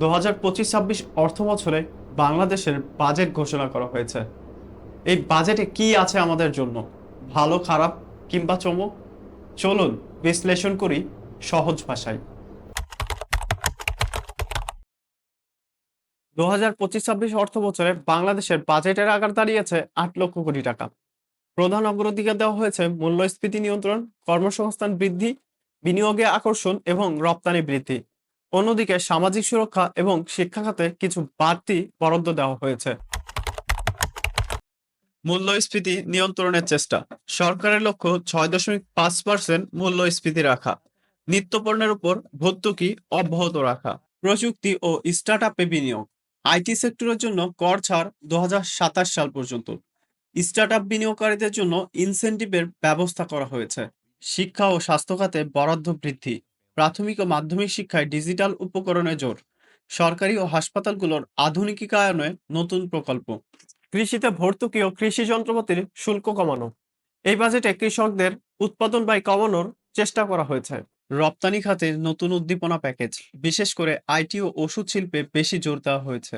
দু হাজার পঁচিশ ছাব্বিশ অর্থ বছরে বাংলাদেশের বাজেট ঘোষণা করা হয়েছে। এই বাজেটে কি আছে আমাদের জন্য? ভালো, খারাপ কিংবা চমক? চলুন বিশ্লেষণ করি সহজ ভাষায়। দু হাজার পঁচিশ ছাব্বিশ অর্থ বছরে বাংলাদেশের বাজেটের আকার দাঁড়িয়েছে আট লক্ষ কোটি টাকা। প্রধান অগ্রাধিকার দেওয়া হয়েছে মূল্যস্ফীতি নিয়ন্ত্রণ, কর্মসংস্থান বৃদ্ধি, বিনিয়োগে আকর্ষণ এবং রপ্তানি বৃদ্ধি। অন্যদিকে সামাজিক সুরক্ষা এবং শিক্ষা খাতে কিছু বাড়তি বরাদ্দ দেওয়া হয়েছে। মূল্যস্ফীতি নিয়ন্ত্রণের চেষ্টা। সরকারের লক্ষ্য ছয় দশমিক পাঁচ পার্সেন্ট মূল্যস্ফীতি রাখা। নিত্যপণ্যের উপর ভর্তুকি অব্যাহত রাখা। প্রযুক্তি ও স্টার্ট আপে বিনিয়োগ। আইটি সেক্টরের জন্য কর ছাড় দু হাজার সাতাশ সাল পর্যন্ত। স্টার্ট আপ বিনিয়োগকারীদের জন্য ইনসেন্টিভের ব্যবস্থা করা হয়েছে। শিক্ষা ও স্বাস্থ্য খাতে বরাদ্দ বৃদ্ধি। প্রাথমিক ও মাধ্যমিক শিক্ষায় ডিজিটাল উপকরণে জোর। সরকারি ও হাসপাতালগুলোর আধুনিকীকরণে নতুন প্রকল্প। কৃষিতে ভর্তুকি ও কৃষি যন্ত্রপাতির শুল্ক কমানো। এই বাজেটে কৃষকদের উৎপাদন ব্যয় কমানোর চেষ্টা করা হয়েছে। রপ্তানি খাতে নতুন উদ্দীপনা প্যাকেজ। বিশেষ করে আইটি ও ওষুধ শিল্পে বেশি জোর দেওয়া হয়েছে।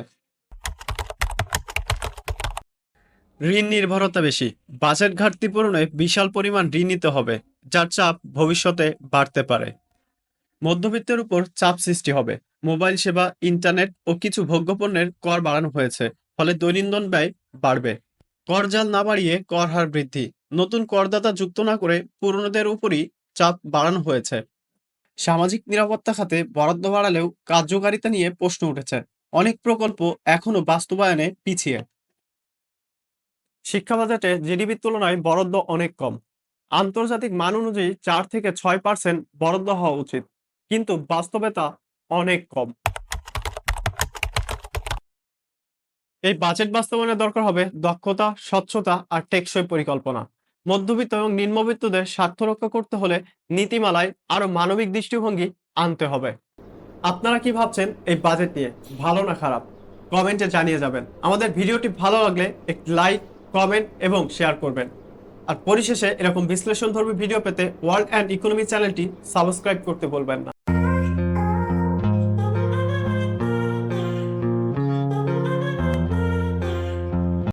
ঋণ নির্ভরতা বেশি। বাজেট ঘাটতি পূরণে বিশাল পরিমাণ ঋণ নিতে হবে, যার চাপ ভবিষ্যতে বাড়তে পারে। মধ্যবিত্তের উপর চাপ সৃষ্টি হবে। মোবাইল সেবা, ইন্টারনেট ও কিছু ভোগ্যপণ্যের কর বাড়ানো হয়েছে, ফলে দৈনন্দিন ব্যয় বাড়বে। কর জাল না বাড়িয়ে কর হার বৃদ্ধি। নতুন করদাতা যুক্ত না করে পুরনোদের উপরই চাপ বাড়ানো হয়েছে। সামাজিক নিরাপত্তা খাতে বরাদ্দ বাড়ালেও কার্যকারিতা নিয়ে প্রশ্ন উঠেছে। অনেক প্রকল্প এখনও বাস্তবায়নে পিছিয়ে। শিক্ষা বাজেটে জিডিপির তুলনায় বরাদ্দ অনেক কম। আন্তর্জাতিক মান অনুযায়ী চার থেকে ছয় পার্সেন্ট বরাদ্দ হওয়া উচিত। কিন্তু বাস্তবে তা অনেক কম। এই বাজেট বাস্তবায়নের দরকার হবে দক্ষতা, স্বচ্ছতা আর টেকসই পরিকল্পনা। মধ্যবিত্ত এবং নিম্নবিত্তদের স্বার্থ রক্ষা করতে হলে নীতিমালায় আরও মানবিক দৃষ্টিভঙ্গি আনতে হবে। আপনারা কি ভাবছেন এই বাজেট নিয়ে, ভালো না খারাপ? কমেন্টে জানিয়ে যাবেন। আমাদের ভিডিওটি ভালো লাগলে একটি লাইক, কমেন্ট এবং শেয়ার করবেন। আর পরিশেষে এরকম বিশ্লেষণ বিশ্লেষণধর্মী ভিডিও পেতে ওয়ার্ল্ড অ্যান্ড ইকোনমি চ্যানেলটি সাবস্ক্রাইব করতে বলবেন না।